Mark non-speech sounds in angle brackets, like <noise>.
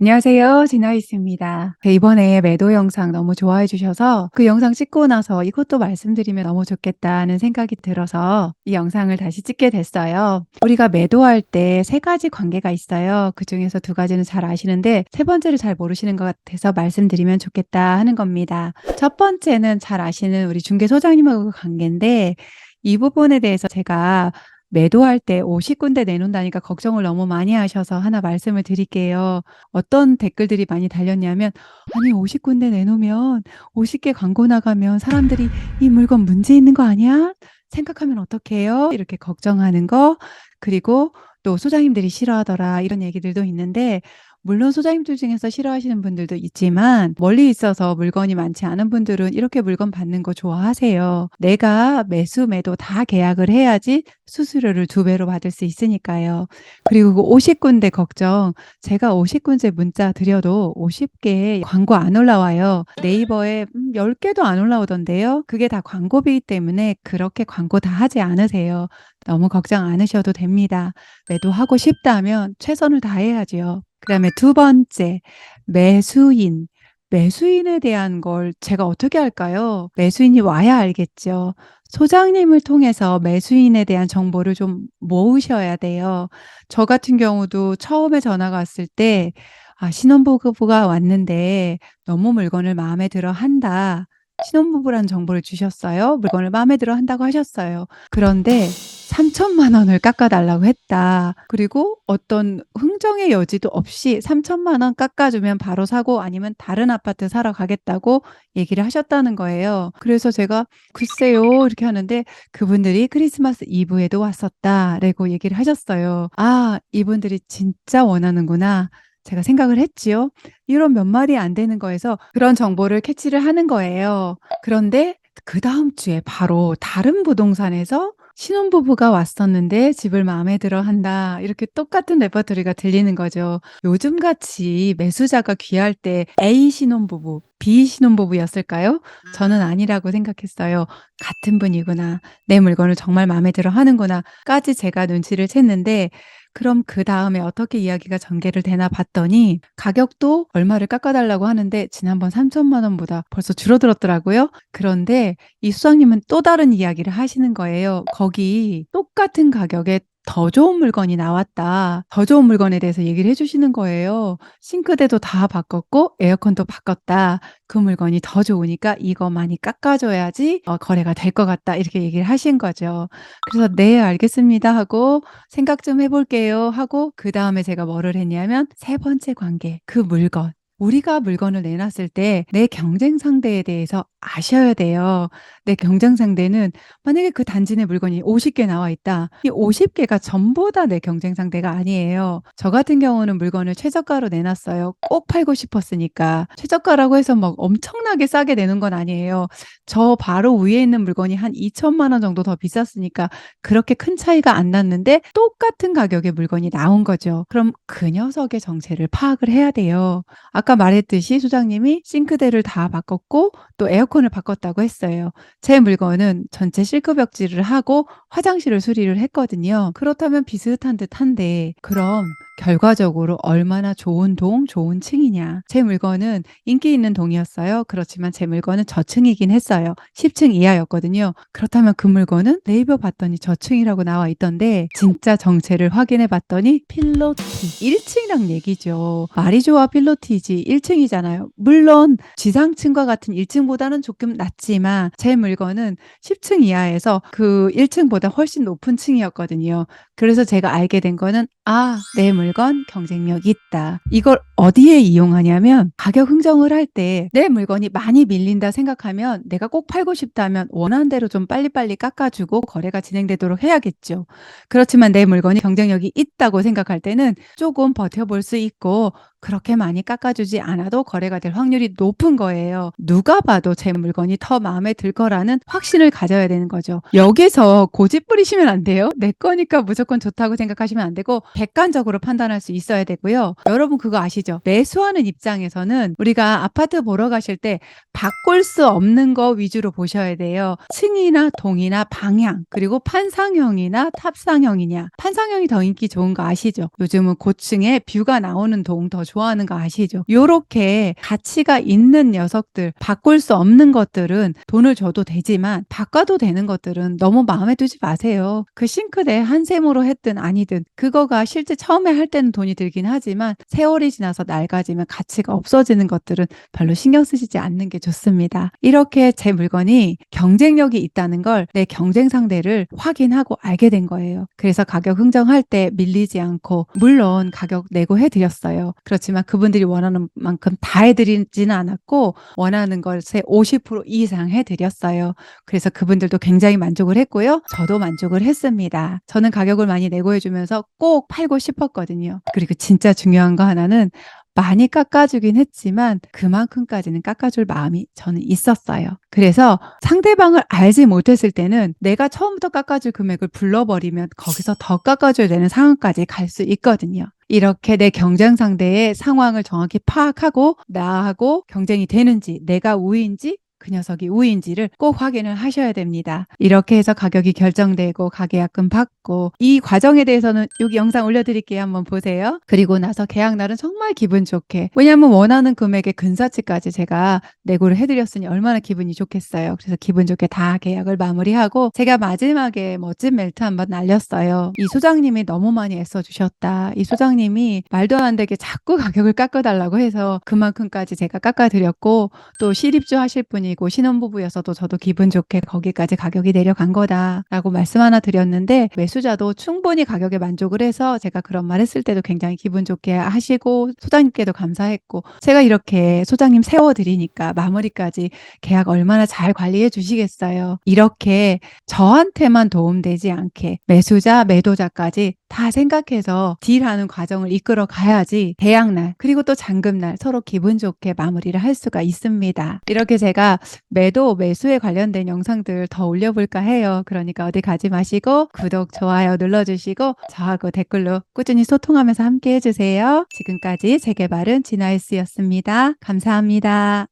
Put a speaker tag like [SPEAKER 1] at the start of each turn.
[SPEAKER 1] 안녕하세요. 진아이스입니다. 네, 이번에 매도 영상 너무 좋아해 주셔서 그 영상 찍고 나서 이것도 말씀드리면 너무 좋겠다는 생각이 들어서 이 영상을 다시 찍게 됐어요. 우리가 매도할 때 세 가지 관계가 있어요. 그 중에서 두 가지는 잘 아시는데 세 번째를 잘 모르시는 것 같아서 말씀드리면 좋겠다 하는 겁니다. 첫 번째는 잘 아시는 우리 중개소장님하고 관계인데 이 부분에 대해서 제가 매도할 때 50군데 내놓는다니까 걱정을 너무 많이 하셔서 하나 말씀을 드릴게요. 어떤 댓글들이 많이 달렸냐면 아니 50군데 내놓으면 50개 광고 나가면 사람들이 이 물건 문제 있는 거 아니야? 생각하면 어떡해요? 이렇게 걱정하는 거 그리고 또 소장님들이 싫어하더라 이런 얘기들도 있는데 물론 소장님들 중에서 싫어하시는 분들도 있지만 멀리 있어서 물건이 많지 않은 분들은 이렇게 물건 받는 거 좋아하세요. 내가 매수 매도 다 계약을 해야지 수수료를 두 배로 받을 수 있으니까요. 그리고 그 50군데 걱정 제가 50군데 문자 드려도 50개 광고 안 올라와요. 네이버에 10개도 음, 안 올라오던데요. 그게 다 광고비이기 때문에 그렇게 광고 다 하지 않으세요. 너무 걱정 않으셔도 됩니다. 매도하고 싶다면 최선을 다해야지요. 그다음에 두 번째 매수인. 매수인에 대한 걸 제가 어떻게 할까요? 매수인이 와야 알겠죠. 소장님을 통해서 매수인에 대한 정보를 좀 모으셔야 돼요. 저 같은 경우도 처음에 전화가 왔을 때 아, 신혼부부가 왔는데 너무 물건을 마음에 들어 한다. 신혼부부라는 정보를 주셨어요. 물건을 마음에 들어 한다고 하셨어요. 그런데 3천만 원을 깎아달라고 했다. 그리고 어떤 흥정의 여지도 없이 3천만 원 깎아주면 바로 사고 아니면 다른 아파트 사러 가겠다고 얘기를 하셨다는 거예요. 그래서 제가 글쎄요 이렇게 하는데 그분들이 크리스마스 이브에도 왔었다라고 얘기를 하셨어요. 아 이분들이 진짜 원하는구나. 제가 생각을 했지요. 이런 몇 마디 안 되는 거에서 그런 정보를 캐치를 하는 거예요. 그런데 그 다음 주에 바로 다른 부동산에서 신혼부부가 왔었는데 집을 마음에 들어 한다. 이렇게 똑같은 레퍼토리가 들리는 거죠. 요즘 같이 매수자가 귀할 때 A 신혼부부, B 신혼부부였을까요? 저는 아니라고 생각했어요. 같은 분이구나. 내 물건을 정말 마음에 들어 하는구나. 까지 제가 눈치를 챘는데 그럼 그 다음에 어떻게 이야기가 전개를 되나 봤더니 가격도 얼마를 깎아달라고 하는데 지난번 3천만 원보다 벌써 줄어들었더라고요. 그런데 이 수장님은 또 다른 이야기를 하시는 거예요. 거기 똑같은 가격에 더 좋은 물건이 나왔다. 더 좋은 물건에 대해서 얘기를 해주시는 거예요. 싱크대도 다 바꿨고 에어컨도 바꿨다. 그 물건이 더 좋으니까 이거 많이 깎아줘야지 어, 거래가 될 것 같다. 이렇게 얘기를 하신 거죠. 그래서 네 알겠습니다 하고 생각 좀 해볼게요 하고 그 다음에 제가 뭐를 했냐면 세 번째 관계 그 물건 우리가 물건을 내놨을 때 내 경쟁 상대에 대해서 아셔야 돼요. 내 경쟁 상대는 만약에 그 단지 내 물건이 50개 나와 있다. 이 50개가 전부 다 내 경쟁 상대가 아니에요. 저 같은 경우는 물건을 최저가로 내놨어요. 꼭 팔고 싶었으니까. 최저가라고 해서 막 엄청나게 싸게 내는 건 아니에요. 저 바로 위에 있는 물건이 한 2천만 원 정도 더 비쌌으니까 그렇게 큰 차이가 안 났는데 똑같은 가격의 물건이 나온 거죠. 그럼 그 녀석의 정체를 파악을 해야 돼요. 아까 말했듯이 소장님이 싱크대를 다 바꿨고 또 에어컨을 바꿨다고 했어요. 제 물건은 전체 실크 벽지를 하고 화장실을 수리를 했거든요. 그렇다면 비슷한 듯한데 그럼 결과적으로 얼마나 좋은 동, 좋은 층이냐. 제 물건은 인기 있는 동이었어요. 그렇지만 제 물건은 저층이긴 했어요. 10층 이하였거든요. 그렇다면 그 물건은 네이버 봤더니 저층이라고 나와 있던데 진짜 정체를 확인해 봤더니 필로티 1층이랑 얘기죠. 말이 좋아 필로티지 1층이잖아요. 물론 지상층과 같은 1층보다는 조금 낮지만 제 물건은 10층 이하에서 그 1층보다 훨씬 높은 층이었거든요. 그래서 제가 알게 된 거는 아, 내 물건 경쟁력이 있다. 이걸 어디에 이용하냐면 가격 흥정을 할 때 내 물건이 많이 밀린다 생각하면 내가 꼭 팔고 싶다면 원하는 대로 좀 빨리빨리 깎아주고 거래가 진행되도록 해야겠죠. 그렇지만 내 물건이 경쟁력이 있다고 생각할 때는 조금 버텨볼 수 있고 그렇게 많이 깎아주지 않아도 거래가 될 확률이 높은 거예요. 누가 봐도 제 물건이 더 마음에 들 거라는 확신을 가져야 되는 거죠. 여기서 고집 부리시면 안 돼요. 내 거니까 무조건 좋다고 생각하시면 안 되고 객관적으로 판단할 수 있어야 되고요. 여러분 그거 아시죠? 매수하는 입장에서는 우리가 아파트 보러 가실 때 바꿀 수 없는 거 위주로 보셔야 돼요. 층이나 동이나 방향 그리고 판상형이나 탑상형이냐. 판상형이 더 인기 좋은 거 아시죠? 요즘은 고층에 뷰가 나오는 동 더 좋아하는 거 아시죠? 요렇게 가치가 있는 녀석들, 바꿀 수 없는 것들은 돈을 줘도 되지만 바꿔도 되는 것들은 너무 마음에 두지 마세요. 그 싱크대 한 셈으로 했든 아니든 그거가 실제 처음에 할 때는 돈이 들긴 하지만 세월이 지나서 낡아지면 가치가 없어지는 것들은 별로 신경 쓰시지 않는 게 좋습니다. 이렇게 제 물건이 경쟁력이 있다는 걸 내 경쟁 상대를 확인하고 알게 된 거예요. 그래서 가격 흥정할 때 밀리지 않고 물론 가격 내고 해드렸어요. 그 렇지만 그분들이 원하는 만큼 다 해드리지는 않았고 원하는 것의 50% 이상 해드렸어요. 그래서 그분들도 굉장히 만족을 했고요. 저도 만족을 했습니다. 저는 가격을 많이 내고 해주면서 꼭 팔고 싶었거든요. 그리고 진짜 중요한 거 하나는 많이 깎아주긴 했지만 그만큼까지는 깎아줄 마음이 저는 있었어요. 그래서 상대방을 알지 못했을 때는 내가 처음부터 깎아줄 금액을 불러버리면 거기서 더 깎아줘야 되는 상황까지 갈 수 있거든요. 이렇게 내 경쟁 상대의 상황을 정확히 파악하고 나하고 경쟁이 되는지 내가 우위인지 그 녀석이 우위인지를 꼭 확인을 하셔야 됩니다. 이렇게 해서 가격이 결정되고 가계약금 받고 이 과정에 대해서는 여기 영상 올려드릴게요. 한번 보세요. 그리고 나서 계약날은 정말 기분 좋게 왜냐하면 원하는 금액의 근사치까지 제가 내고를 해드렸으니 얼마나 기분이 좋겠어요. 그래서 기분 좋게 다 계약을 마무리하고 제가 마지막에 멋진 멘트 한번 날렸어요. 이 소장님이 너무 많이 애써주셨다. 이 소장님이 말도 안 되게 자꾸 <laughs> 가격을 깎아달라고 해서 그만큼까지 제가 깎아드렸고 또 실입주 하실 분이 분이고 신혼부부여서도 저도 기분 좋게 거기까지 가격이 내려간 거다라고 말씀 하나 드렸는데 매수자도 충분히 가격에 만족을 해서 제가 그런 말 했을 때도 굉장히 기분 좋게 하시고 소장님께도 감사했고 제가 이렇게 소장님 세워드리니까 마무리까지 계약 얼마나 잘 관리해 주시겠어요. 이렇게 저한테만 도움되지 않게 매수자, 매도자까지 다 생각해서 딜하는 과정을 이끌어 가야지 대양날 그리고 또 잔금날 서로 기분 좋게 마무리를 할 수가 있습니다. 이렇게 제가 매도 매수에 관련된 영상들 더 올려볼까 해요. 그러니까 어디 가지 마시고 구독, 좋아요 눌러주시고 저하고 댓글로 꾸준히 소통하면서 함께 해주세요. 지금까지 재개발은 진아이스였습니다. 감사합니다.